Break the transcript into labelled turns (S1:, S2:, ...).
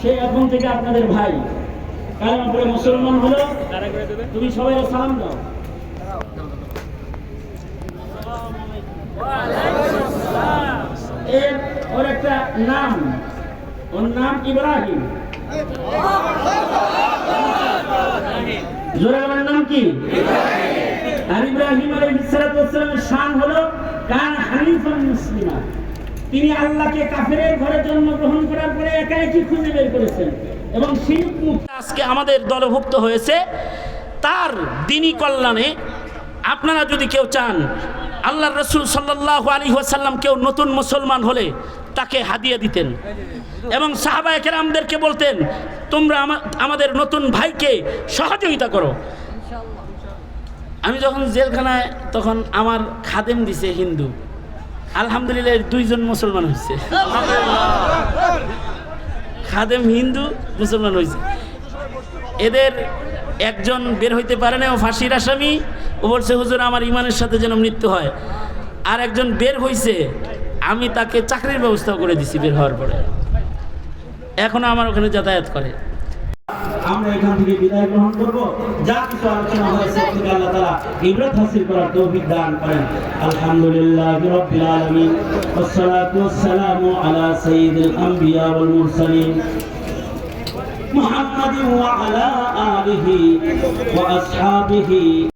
S1: সে এখন থেকে আপনাদের ভাই। কালেমা পড়ে মুসলমান হলো, তুমি সবাই সালাম দাও। ওর একটা নাম, ওর নাম ইব্রাহিম। জোরে বলার নাম কি? আর ইব্রাহিম আলাইহিসসালামের শান হলো, কান হানিফান মুসলিমা। তিনি আল্লাহকে কাফেরের ঘরে জন্মগ্রহণ করার পরে একা একই খুঁজে বের করেছেন। এবং মুক্ত আজকে আমাদের দলভুক্ত হয়েছে। তার দিনী কল্যাণে আপনারা যদি কেউ চান আল্লাহ রসুল সাল্লাহ আলী ওয়াসাল্লাম কেউ নতুন মুসলমান হলে তাকে হাদিয়া দিতেন। এবং সাহাবা একরামদেরকে বলতেন, তোমরা আমাদের নতুন ভাইকে সহযোগিতা করো। আমি যখন জেলখানায়, তখন আমার খাদেম দিছে হিন্দু। আলহামদুলিল্লাহ, দুইজন মুসলমান হয়েছে খাদেম হিন্দু, মুসলমান হয়েছে এদের একজন বের হইতে পারে না, ও ফাঁসির আসামি। ও বলছে, হুজুর, আমার ইমানের সাথে যেন মৃত্যু হয়। আর একজন বের হইছে, আমি তাকে চাকরির ব্যবস্থা করে দিছি বের হওয়ার পরে। এখনও আমার ওখানে যাতায়াত করে। আমরা এখান থেকে বিদায় গ্রহণ করব যা কিছু আলোচনা হয়েছে থেকে আল্লাহ তাআলা ইবরাত হাসিল করার তৌফিক দান করেন আলহামদুলিল্লাহ রাব্বিল আলামিন والصلاه والسلام على سيد الانبياء والمرسلين محمد وعلى اله واصحابه